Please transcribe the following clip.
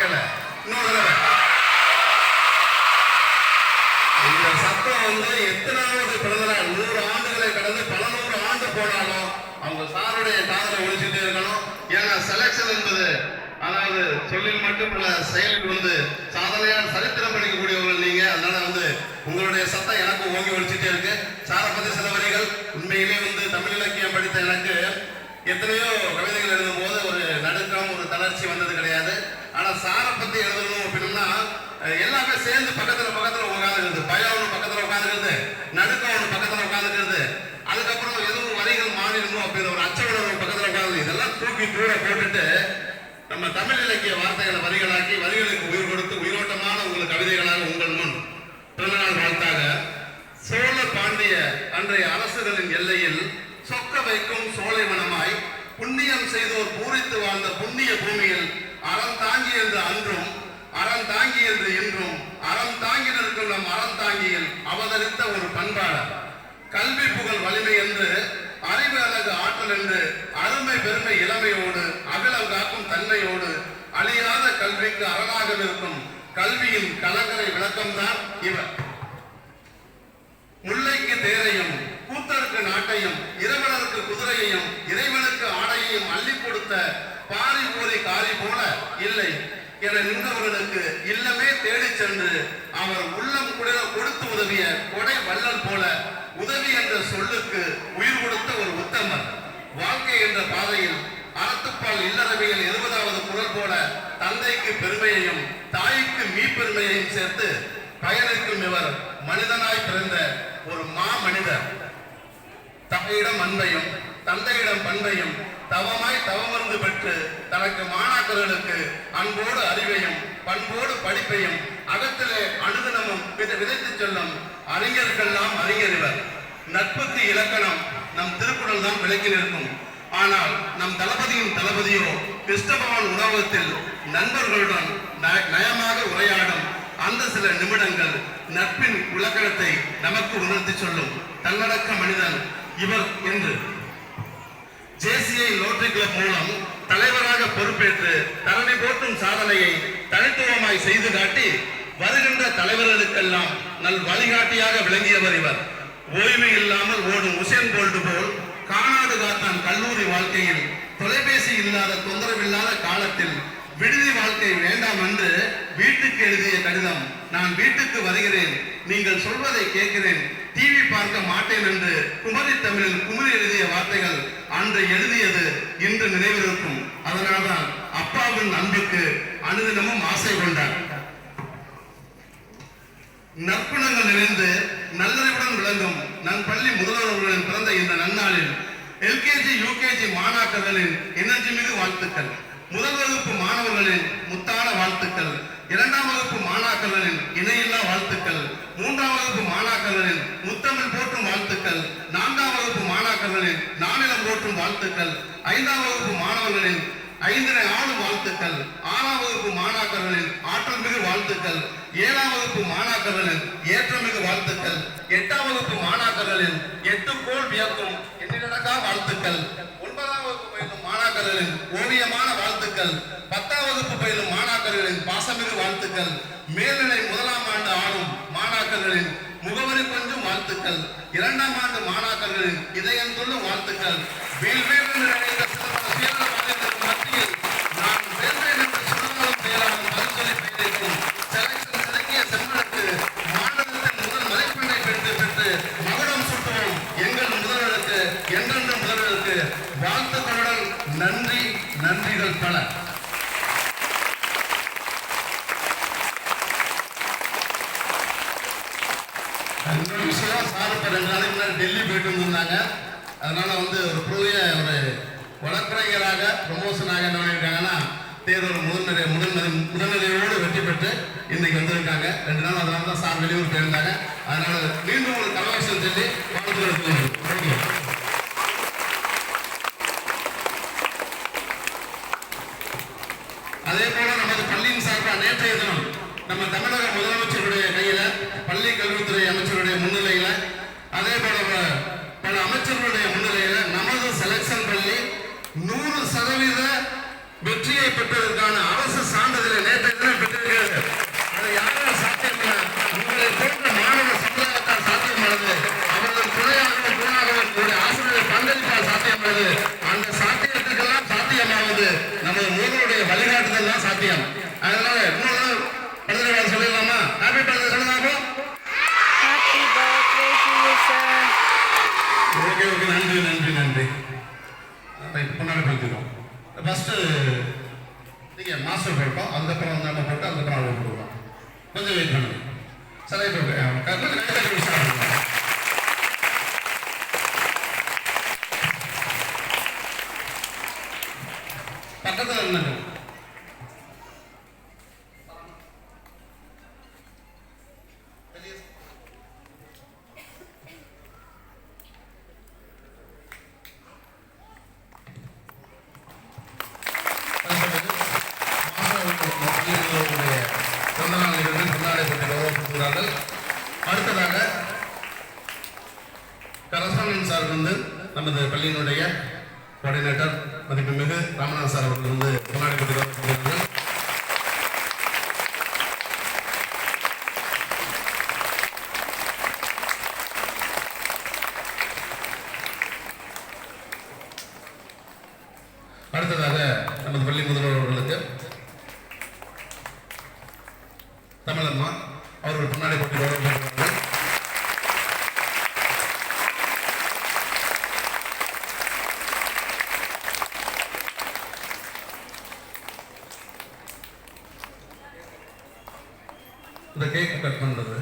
கேட்கல இன்னொரு இந்த சத்தம் வந்து எத்தனாவது பிறந்தநாள் நூறு ஆண்டுகளை கடந்து பல நூறு ஆண்டு போனாலும் அவங்க சாருடைய காதலை ஒழிச்சுட்டே இருக்கணும். ஏன்னா செலக்ஷன் என்பது அதாவது சொல்லில் இல்ல செயலில் வந்து சாதனையான சரித்திரம் படிக்கக்கூடியவர்கள் நீங்க. அதனால வந்து உங்களுடைய சத்தம் எனக்கு ஓங்கி ஒழிச்சுட்டே இருக்கு. சாரை பத்தி சில வரிகள் உண்மையிலே வந்து தமிழ் இலக்கியம் படித்த எனக்கு எத்தனையோ கவிதைகள் எழுதும் போது ஒரு நடுக்கம் ஒரு தளர்ச்சி வந்தது கிடையாது. ஆனா சாரை பத்தி எழுதணும் அப்படின்னா எல்லாமே சேர்ந்து பக்கத்துல பக்கத்துல உட்காந்துருது பயம் ஒன்று பக்கத்துல உட்காந்துருது நடுக்கம் ஒன்று பக்கத்துல உட்காந்துருது அதுக்கப்புறம் எதுவும் வரிகள் மாறிடணும் அப்படின்ற ஒரு அச்ச உணர்வு பக்கத்துல உட்காந்து இதெல்லாம் தூக்கி கூட போட்டுட்டு நம்ம தமிழ் இலக்கிய வார்த்தைகளை வரிகளாக்கி வரிகளுக்கு உயிர் கொடுத்து உயிரோட்டமான உங்கள் கவிதைகளாக உங்கள் முன் பிறந்தநாள் வாழ்த்தாக சோழ பாண்டிய அன்றைய அரசுகளின் எல்லையில் சொக்க வைக்கும் சோலை மனமாய் புண்ணியம் செய்தோர் பூரித்து வாழ்ந்த புண்ணிய பூமியில் அறம் தாங்கி என்று அன்றும் அறம் தாங்கி என்று இன்றும் அறம் தாங்கி நிற்கும் நம் அறம் தாங்கியில் அவதரித்த ஒரு பண்பாளர். கல்வி புகழ் வலிமை என்று அறிவு அழகு ஆற்றல் என்று அருமை பெருமை இளமையோடு அகிலம் காக்கும் தன்மையோடு அழியாத கல்விக்கு அரணாக நிற்கும் கல்வியின் கலங்கரை விளக்கம்தான் இவர். முல்லைக்கு தேரையும் கூத்தருக்கு நாட்டையும் இரவலருக்கு குதிரையையும் இறைவனுக்கு ஆடையையும் அள்ளி கொடுத்த இல்லை என நின்றவர்களுக்கு இல்லமே தேடிச் சென்று அவர் உள்ளம் குளிர கொடுத்து உதவிய கொடை வள்ளல் போல உதவி என்ற சொல்லுக்கு உயிர் கொடுத்த ஒரு உத்தமர் வாழ்க்கை என்ற பாதையில் அறத்துப்பால் இல்லறவியல் இருபதாவது குரல் போல தந்தைக்கு பெருமையையும் தாய்க்கு மீப்பெருமையையும் சேர்த்து பயணிக்கும் இவர் மனிதனாய் பிறந்த ஒரு மா மனிதர் அன்பையும் தந்தையிடம் பண்பையும் தவமாய் தவமருந்து பெற்று தனக்கு மாணாக்கர்களுக்கு அன்போடு அறிவையும் பண்போடு படிப்பையும் அகத்திலே அனுதினமும் விதைத்துச் செல்லும் அறிஞர்கள்லாம் அறிஞர் இவர் நட்புக்கு இலக்கணம் நம் திருக்குறள் தான் விளக்கி நிற்கும் ஆனால் நம் தளபதியின் தளபதியோ கிருஷ்ணபவன் உணவகத்தில் நண்பர்களுடன் நயமாக உரையாடும் அந்த சில நிமிடங்கள் நட்பின் உலகத்தை நமக்கு உணர்த்தி சொல்லும். தன்னடக்க மனிதன் இவர் என்று. ஜேசிஐ லோட்டரி கிளப் மூலம் தலைவராக பொறுப்பேற்று தரணி போற்றும் சாதனையை தனித்துவமாய் செய்து காட்டி வருகின்ற தலைவர்களுக்கெல்லாம் நல் வழிகாட்டியாக விளங்கியவர் இவர். ஓய்வு இல்லாமல் ஓடும் உசேன் போல்டு போல் காணாது காத்தான் கல்லூரி வாழ்க்கையில் தொலைபேசி இல்லாத தொந்தரவில்லாத காலத்தில் விடுதி வாழ்க்கை வேண்டாம் என்று வீட்டுக்கு எழுதிய கடிதம் நான் வீட்டுக்கு வருகிறேன் நீங்கள் சொல்வதை கேட்கிறேன் டிவி பார்க்க மாட்டேன் என்று குமரி தமிழில் குமரி எழுதிய வார்த்தைகள் அன்று எழுதியது இன்று நினைவிருக்கும். அதனால்தான் அப்பாவின் அன்புக்கு அனுதினமும் ஆசை கொண்டார். நற்குணங்கள் நிறைந்து நல்லறிவுடன் விளங்கும் நன் பள்ளி முதல்வர்களின் பிறந்த இந்த நன்னாளில் எல்கேஜி யூகேஜி மாணாக்கர்களின் இணர்ச்சி மிகு வாழ்த்துக்கள். முதல் வகுப்பு மாணவர்களின் முத்தான வாழ்த்துக்கள் இரண்டாம் வகுப்பு மாணாக்கர்களின் இணையில்லா வாழ்த்துக்கள். மூன்றாம் வகுப்பு மாணாக்கர்களின் முத்தமிழ் போற்றும் வாழ்த்துக்கள். நான்காம் வகுப்பு மாணாக்கர்களின் நானிலம் போற்றும் வாழ்த்துக்கள். ஐந்தாம் வகுப்பு மாணவர்களின் ஐந்தினை ஆளும் வாழ்த்துக்கள். ஆறாம் வகுப்பு மாணாக்கர்களின் ஆற்றல் மிகு வாழ்த்துக்கள். ஏழாம் வகுப்பு மாணாக்கர்களின் ஏற்றமிகு வாழ்த்துக்கள். எட்டாம் வகுப்பு மாணாக்கர்களின் எட்டு கோல் வியக்கும் எண்ணிலடங்கா வாழ்த்துக்கள். ஒன்பதாம் வகுப்பு பயிலும் மாணாக்கர்களின் ஓவியமான வாழ்த்துக்கள். பயிலும் மாணாக்கர்களின் பாசமிகு வாழ்த்துக்கள். மேல்நிலை முதலாம் ஆண்டு ஆளும் மாணாக்கர்களின் முகவரி கொஞ்சம் வாழ்த்துக்கள். இரண்டாம் ஆண்டு மாணாக்கர்களின் இதயம் சொல்லும் வாழ்த்துக்கள். வீழ்வேல் மத்தியில் நான் செலக்ஷன் சிறக்கிய மாநிலத்தின் முதல் மதிப்பெண்ணை பெற்று பெற்று மகுடம் சுட்டுவோம். எங்கள் முதல்வருக்கு என்றென்று முதல்வருக்கு வாழ்த்துக்களுடன் நன்றி நன்றிகள் பல. இன்னொரு விஷயம் சார் இப்போ ரெண்டு நாளைக்கு முன்னாடி டெல்லி போயிட்டு வந்திருந்தாங்க அதனால வந்து ஒரு புதிய ஒரு வழக்கறிஞராக ப்ரொமோஷனாக என்ன பண்ணியிருக்காங்கன்னா தேர்தல் முதல்நிலை முதல்நிலை முதல்நிலையோடு வெற்றி பெற்று இன்னைக்கு வந்திருக்காங்க ரெண்டு நாள் அதனால தான் சார் வெளியூர் போயிருந்தாங்க அதனால மீண்டும் ஒரு கலவரசல் சொல்லி வாழ்த்துக்கள் அதே போல நமது பள்ளியின் சார்பாக நேற்றைய தினம் நம்ம தமிழக முதலமைச்சருடைய கையில பள்ளி கல்வித்துறை அமைச்சருடைய முன்னிலையில அதே போல பல அமைச்சர்களுடைய முன்னிலையில நமது செலக்ஷன் பள்ளி நூறு சதவீத வெற்றியை பெற்றதற்கான ரைட் முன்னாடி படுத்திடும் ஃபஸ்ட்டு நீங்கள் மாஸ்டர் போட்டோம். அதுக்கப்புறம் வந்து நம்ம போட்டு அதுக்கப்புறம் அவங்க போடுவோம். கொஞ்சம் வெயிட் பண்ணுங்க. சரி இப்போ கொஞ்சம் பக்கத்தில் இருந்தாங்க பிறந்தநாள் நிகழ்வில் கொண்டாடப்பட்டு கௌரவப்படுத்துகிறார்கள் அடுத்ததாக கரஸ்பாண்டன்ட் சார் வந்து நமது பள்ளியினுடைய கோஆர்டினேட்டர் மதிப்புமிகு ராமநாத் சார் அவர்கள் வந்து கொண்டாடப்பட்டு அடுத்ததாக நமது பள்ளி முதல்வர் அவர்களுக்கு தமிழம்மா அவர்கள் பின்னாடி போட்டி இந்த கேக்கு கட் பண்ணுறது